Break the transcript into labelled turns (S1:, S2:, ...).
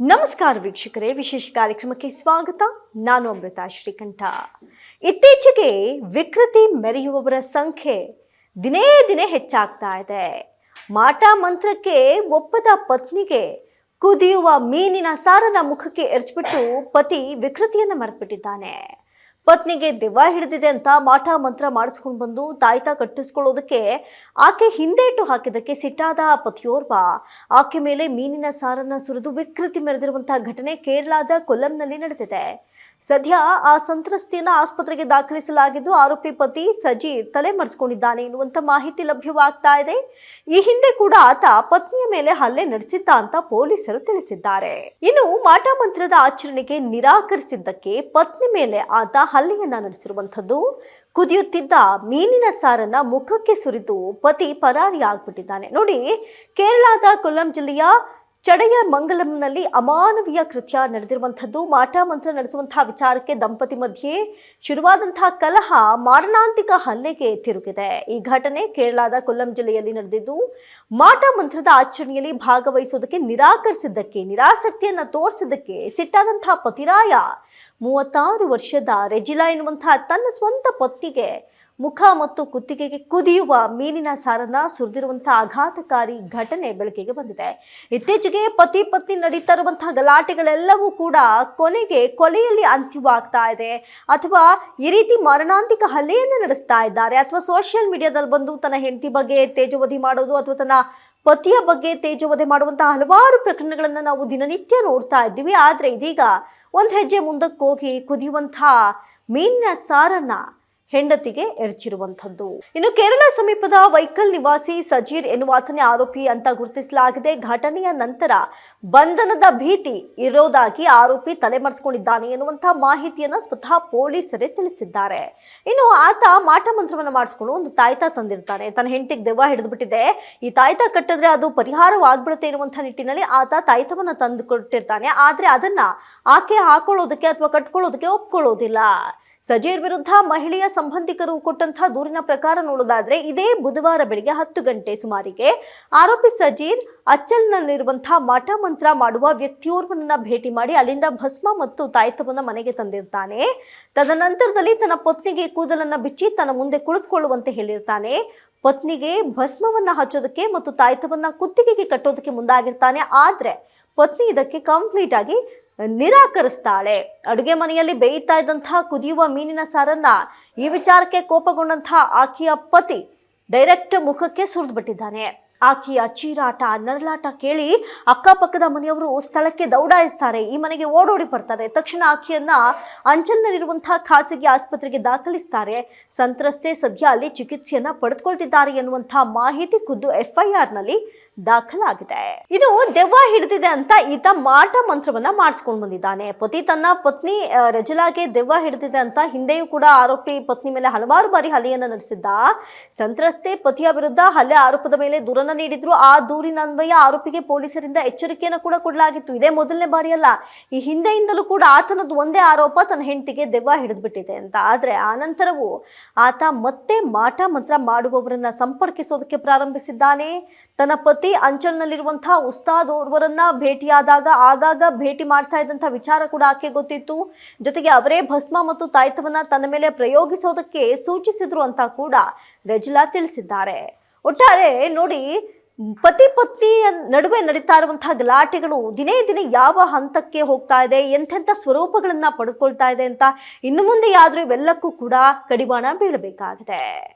S1: ನಮಸ್ಕಾರ ವೀಕ್ಷಕರೇ, ವಿಶೇಷ ಕಾರ್ಯಕ್ರಮಕ್ಕೆ ಸ್ವಾಗತ. ನಾನು ಅಮೃತ ಶ್ರೀಕಂಠ. ಇತ್ತೀಚೆಗೆ ವಿಕೃತಿ ಮೆರೆಯುವವರ ಸಂಖ್ಯೆ ದಿನೇ ದಿನೇ ಹೆಚ್ಚಾಗ್ತಾ ಇದೆ. ಮಾಟ ಮಂತ್ರಕ್ಕೆ ಒಪ್ಪದ ಪತ್ನಿಗೆ ಕುದಿಯುವ ಮೀನಿನ ಸಾರನ ಮುಖಕ್ಕೆ ಎರಚಿಬಿಟ್ಟು ಪತಿ ವಿಕೃತಿಯನ್ನು ಮರೆತುಬಿಟ್ಟಿದ್ದಾನೆ. ಪತ್ನಿಗೆ ದೆವ್ವ ಹಿಡಿದಿದೆ ಅಂತ ಮಾಟ ಮಂತ್ರ ಮಾಡಿಸ್ಕೊಂಡು ಬಂದು ತಾಯ್ತ ಕಟ್ಟಿಸ್ಕೊಳ್ಳೋದಕ್ಕೆ ಆಕೆ ಹಿಂದೇಟು ಹಾಕಿದ್ದಕ್ಕೆ ಸಿಟ್ಟಾದ ಪತಿಯೋರ್ವ. ಆಕೆ ಮೇಲೆ ಮೀನಿನ ಸಾರನ್ನ ಸುರಿದು ವಿಕೃತಿ ಮೆರೆದಿರುವಂತಹ ಘಟನೆ ಕೇರಳದ ಕೊಲ್ಲಂನಲ್ಲಿ ನಡೆದಿದೆ. ಸದ್ಯ ಆ ಸಂತ್ರಸ್ತೆಯನ್ನ ಆಸ್ಪತ್ರೆಗೆ ದಾಖಲಿಸಲಾಗಿದ್ದು ಆರೋಪಿ ಪತಿ ಸಜೀರ್ ತಲೆ ಮರೆಸಿಕೊಂಡಿದ್ದಾನೆ ಎನ್ನುವಂತ ಮಾಹಿತಿ ಲಭ್ಯವಾಗ್ತಾ ಇದೆ. ಈ ಹಿಂದೆ ಕೂಡ ಆತ ಪತ್ನಿಯ ಮೇಲೆ ಹಲ್ಲೆ ನಡೆಸಿದ್ದ ಅಂತ ಪೊಲೀಸರು ತಿಳಿಸಿದ್ದಾರೆ. ಇನ್ನು ಮಾಟ ಮಂತ್ರದ ಆಚರಣೆಗೆ ನಿರಾಕರಿಸಿದ್ದಕ್ಕೆ ಪತ್ನಿ ಮೇಲೆ ಆತ ಹಲ್ಲೆಯನ್ನ ನಡೆಸಿರುವಂಥದ್ದು. ಕುದಿಯುತ್ತಿದ್ದ ಮೀನಿನ ಸಾರನ್ನ ಮುಖಕ್ಕೆ ಸುರಿದು ಪತಿ ಪರಾರಿಯಾಗ್ಬಿಟ್ಟಿದ್ದಾನೆ. ನೋಡಿ ಕೇರಳದ ಕೊಲ್ಲಂ ಜಿಲ್ಲೆಯ ಚಡೆಯ ಮಂಗಲಂನಲ್ಲಿ ಅಮಾನವೀಯ ಕೃತ್ಯ ನಡೆದಿರುವಂಥದ್ದು. ಮಾಟ ಮಂತ್ರ ನಡೆಸುವಂತಹ ವಿಚಾರಕ್ಕೆ ದಂಪತಿ ಮಧ್ಯೆ ಶುರುವಾದಂತಹ ಕಲಹ ಮಾರಣಾಂತಿಕ ಹಲ್ಲೆಗೆ ತಿರುಗಿದೆ. ಈ ಘಟನೆ ಕೇರಳದ ಕೊಲ್ಲಂ ಜಿಲ್ಲೆಯಲ್ಲಿ ನಡೆದಿದ್ದು, ಮಾಟ ಮಂತ್ರದ ಆಚರಣೆಯಲ್ಲಿ ಭಾಗವಹಿಸುವುದಕ್ಕೆ ನಿರಾಕರಿಸಿದ್ದಕ್ಕೆ, ನಿರಾಸಕ್ತಿಯನ್ನು ತೋರಿಸಿದ್ದಕ್ಕೆ ಸಿಟ್ಟಾದಂತಹ ಪತಿರಾಯ ಮೂವತ್ತಾರು ವರ್ಷದ ರೆಜಿಲಾ ಎನ್ನುವಂತಹ ತನ್ನ ಸ್ವಂತ ಪತ್ನಿಗೆ ಮುಖ ಮತ್ತು ಕುತ್ತಿಗೆಗೆ ಕುದಿಯುವ ಮೀನಿನ ಸಾರನ್ನ ಸುರಿದಿರುವಂತಹ ಆಘಾತಕಾರಿ ಘಟನೆ ಬೆಳಕಿಗೆ ಬಂದಿದೆ. ಇತ್ತೀಚೆಗೆ ಪತಿ ಪತ್ನಿ ನಡೀತಾ ಇರುವಂತಹ ಗಲಾಟೆಗಳೆಲ್ಲವೂ ಕೂಡ ಕೊನೆಗೆ ಕೊಲೆಯಲ್ಲಿ ಅಂತ್ಯವಾಗ್ತಾ ಇದೆ. ಅಥವಾ ಈ ರೀತಿ ಮರಣಾಂತಿಕ ಹಲ್ಲೆಯನ್ನು ನಡೆಸ್ತಾ ಇದ್ದಾರೆ. ಅಥವಾ ಸೋಷಿಯಲ್ ಮೀಡಿಯಾದಲ್ಲಿ ಬಂದು ತನ್ನ ಹೆಂಡತಿ ಬಗ್ಗೆ ತೇಜವಧಿ ಮಾಡೋದು ಅಥವಾ ತನ್ನ ಪತಿಯ ಬಗ್ಗೆ ತೇಜೋವಧೆ ಮಾಡುವಂತಹ ಹಲವಾರು ಪ್ರಕರಣಗಳನ್ನು ನಾವು ದಿನನಿತ್ಯ ನೋಡ್ತಾ ಇದ್ದೀವಿ. ಆದರೆ ಇದೀಗ ಒಂದು ಹೆಜ್ಜೆ ಮುಂದಕ್ಕೆ ಹೋಗಿ ಕುದಿಯುವಂತಹ ಮೀನಿನ ಸಾರನ್ನ ಹೆಂಡತಿಗೆ ಎರಚಿರುವಂಥದ್ದು. ಇನ್ನು ಕೇರಳ ಸಮೀಪದ ವೈಕಲ್ ನಿವಾಸಿ ಸಜೀರ್ ಎನ್ನುವಾತನೇ ಆರೋಪಿ ಅಂತ ಗುರುತಿಸಲಾಗಿದೆ. ಘಟನೆಯ ನಂತರ ಬಂಧನದ ಭೀತಿ ಇರೋದಾಗಿ ಆರೋಪಿ ತಲೆಮರೆಸಿಕೊಂಡಿದ್ದಾನೆ ಎನ್ನುವಂತಹ ಮಾಹಿತಿಯನ್ನ ಸ್ವತಃ ಪೊಲೀಸರೇ ತಿಳಿಸಿದ್ದಾರೆ. ಇನ್ನು ಆತ ಮಾಟ ಮಂತ್ರವನ್ನ ಮಾಡಿಸ್ಕೊಂಡು ಒಂದು ತಾಯ್ತ ತಂದಿರ್ತಾನೆ. ತನ್ನ ಹೆಂಡತಿಗೆ ದೆವ್ವ ಹಿಡಿದ್ಬಿಟ್ಟಿದೆ. ಈ ತಾಯ್ತ ಕಟ್ಟಿದ್ರೆ ಅದು ಪರಿಹಾರವಾಗ್ಬಿಡುತ್ತೆ ಎನ್ನುವಂಥ ನಿಟ್ಟಿನಲ್ಲಿ ಆತ ತಾಯ್ತವನ್ನ ತಂದು ಕೊಟ್ಟಿರ್ತಾನೆ ಆದ್ರೆ ಅದನ್ನ ಆಕೆ ಹಾಕೊಳ್ಳೋದಕ್ಕೆ ಅಥವಾ ಕಟ್ಕೊಳ್ಳೋದಕ್ಕೆ ಒಪ್ಕೊಳ್ಳೋದಿಲ್ಲ. ಸಜೀರ್ ವಿರುದ್ಧ ಮಹಿಳೆಯ ಸಂಬಂಧಿಕರು ಕೊಟ್ಟಂತಹ ದೂರಿನ ಪ್ರಕಾರ ನೋಡೋದಾದ್ರೆ ಇದೇ ಬುಧವಾರ ಬೆಳಿಗ್ಗೆ ಹತ್ತು ಗಂಟೆ ಸುಮಾರಿಗೆ ಆರೋಪಿ ಸಜೀರ್ ಅಚ್ಚಲ್ನಲ್ಲಿರುವಂತಹ ಮಠ ಮಂತ್ರ ಮಾಡುವ ವ್ಯಕ್ತಿಯೋರ್ವನನ್ನ ಭೇಟಿ ಮಾಡಿ ಅಲ್ಲಿಂದ ಭಸ್ಮ ಮತ್ತು ತಾಯ್ತವನ್ನ ಮನೆಗೆ ತಂದಿರ್ತಾನೆ. ತದನಂತರದಲ್ಲಿ ತನ್ನ ಪತ್ನಿಗೆ ಕೂದಲನ್ನ ಬಿಚ್ಚಿ ತನ್ನ ಮುಂದೆ ಕುಳಿತುಕೊಳ್ಳುವಂತೆ ಹೇಳಿರ್ತಾನೆ. ಪತ್ನಿಗೆ ಭಸ್ಮವನ್ನ ಹಚ್ಚೋದಕ್ಕೆ ಮತ್ತು ತಾಯ್ತವನ್ನ ಕುತ್ತಿಗೆಗೆ ಕಟ್ಟೋದಕ್ಕೆ ಮುಂದಾಗಿರ್ತಾನೆ. ಆದ್ರೆ ಪತ್ನಿ ಇದಕ್ಕೆ ಕಂಪ್ಲೀಟ್ ಆಗಿ ನಿರಾಕರಿಸ್ತಾಳೆ. ಅಡುಗೆ ಮನೆಯಲ್ಲಿ ಬೇಯ್ತಾ ಇದ್ದಂತಹ ಕುದಿಯುವ ಮೀನಿನ ಸಾರನ್ನ ಈ ವಿಚಾರಕ್ಕೆ ಕೋಪಗೊಂಡಂತಹ ಆಕೆಯ ಪತಿ ಡೈರೆಕ್ಟ್ ಮುಖಕ್ಕೆ ಸುರಿದ್ಬಿಟ್ಟಿದ್ದಾನೆ. ಆಕೆಯ ಚೀರಾಟ, ನರಳಾಟ ಕೇಳಿ ಅಕ್ಕಪಕ್ಕದ ಮನೆಯವರು ಸ್ಥಳಕ್ಕೆ ದೌಡಾಯಿಸ್ತಾರೆ. ಈ ಮನೆಗೆ ಓಡೋಡಿ ಬರ್ತಾರೆ. ತಕ್ಷಣ ಆಕೆಯನ್ನ ಅಂಚಲ್ನಲ್ಲಿರುವಂತಹ ಖಾಸಗಿ ಆಸ್ಪತ್ರೆಗೆ ದಾಖಲಿಸ್ತಾರೆ. ಸಂತ್ರಸ್ತೆ ಸದ್ಯ ಅಲ್ಲಿ ಚಿಕಿತ್ಸೆಯನ್ನ ಪಡೆದುಕೊಳ್ತಿದ್ದಾರೆ ಎನ್ನುವಂತಹ ಮಾಹಿತಿ ಖುದ್ದು ಎಫ್ಐಆರ್ನಲ್ಲಿ ದಾಖಲಾಗಿದೆ. ಇನ್ನು ದೆವ್ವ ಹಿಡಿದಿದೆ ಅಂತ ಈತ ಮಾಟ ಮಂತ್ರವನ್ನ ಮಾಡಿಸ್ಕೊಂಡು ಬಂದಿದ್ದಾನೆ. ಪತಿ ತನ್ನ ಪತ್ನಿ ರಜಲಾಗೆ ದೆವ್ವ ಹಿಡಿದಿದೆ ಅಂತ ಹಿಂದೆಯೂ ಕೂಡ ಆರೋಪಿ ಪತ್ನಿ ಮೇಲೆ ಹಲವಾರು ಬಾರಿ ಹಲೆಯನ್ನ ನಡೆಸಿದ್ದ. ಸಂತ್ರಸ್ತೆ ಪತಿಯ ವಿರುದ್ಧ ಹಲ್ಲೆ ಆರೋಪದ ಮೇಲೆ ದೂರನ್ನ ನೀಡಿದ್ರು. ಆ ದೂರಿನ ಅನ್ವಯ ಆರೋಪಿಗೆ ಪೊಲೀಸರಿಂದ ಎಚ್ಚರಿಕೆಯನ್ನು ಕೂಡ ಕೊಡಲಾಗಿತ್ತು. ಇದೇ ಮೊದಲನೇ ಬಾರಿಯಲ್ಲ, ಈ ಹಿಂದೆಯಿಂದಲೂ ಕೂಡ ಆತನದ್ದು ಒಂದೇ ಆರೋಪ, ತನ್ನ ಹೆಂಡತಿಗೆ ದೆವ್ವ ಹಿಡಿದ್ಬಿಟ್ಟಿದೆ ಅಂತ. ಆದ್ರೆ ಆನಂತರವೂ ನಂತರವೂ ಆತ ಮತ್ತೆ ಮಾಟ ಮಂತ್ರ ಮಾಡುವವರನ್ನ ಸಂಪರ್ಕಿಸೋದಕ್ಕೆ ಪ್ರಾರಂಭಿಸಿದ್ದಾನೆ. ತನ್ನ ಪತಿ ಅಂಚಲ್ನಲ್ಲಿರುವಂತಹ ಉಸ್ತಾದ್ ಓರ್ವರನ್ನ ಭೇಟಿಯಾದಾಗ ಆಗಾಗ ಭೇಟಿ ಮಾಡ್ತಾ ಇದ್ದಂತಹ ವಿಚಾರ ಕೂಡ ಆಕೆ ಗೊತ್ತಿತ್ತು. ಜೊತೆಗೆ ಅವರೇ ಭಸ್ಮ ಮತ್ತು ತಾಯ್ತವನ್ನ ತನ್ನ ಮೇಲೆ ಪ್ರಯೋಗಿಸೋದಕ್ಕೆ ಸೂಚಿಸಿದ್ರು ಅಂತ ಕೂಡ ರಜಿಲಾ ತಿಳಿಸಿದ್ದಾರೆ. ಒಟ್ಟಾರೆ ನೋಡಿ, ಪತಿ ಪತ್ನಿಯ ನಡುವೆ ನಡೀತಾ ಇರುವಂತಹ ಗಲಾಟೆಗಳು ದಿನೇ ದಿನೇ ಯಾವ ಹಂತಕ್ಕೆ ಹೋಗ್ತಾ ಇದೆ, ಎಂಥೆಂಥ ಸ್ವರೂಪಗಳನ್ನ ಪಡೆದುಕೊಳ್ತಾ ಇದೆ ಅಂತ ಇನ್ನು ಮುಂದೆ ಆದರೂ ಇವೆಲ್ಲಕ್ಕೂ ಕೂಡ ಕಡಿವಾಣ ಬೀಳಬೇಕಾಗಿದೆ.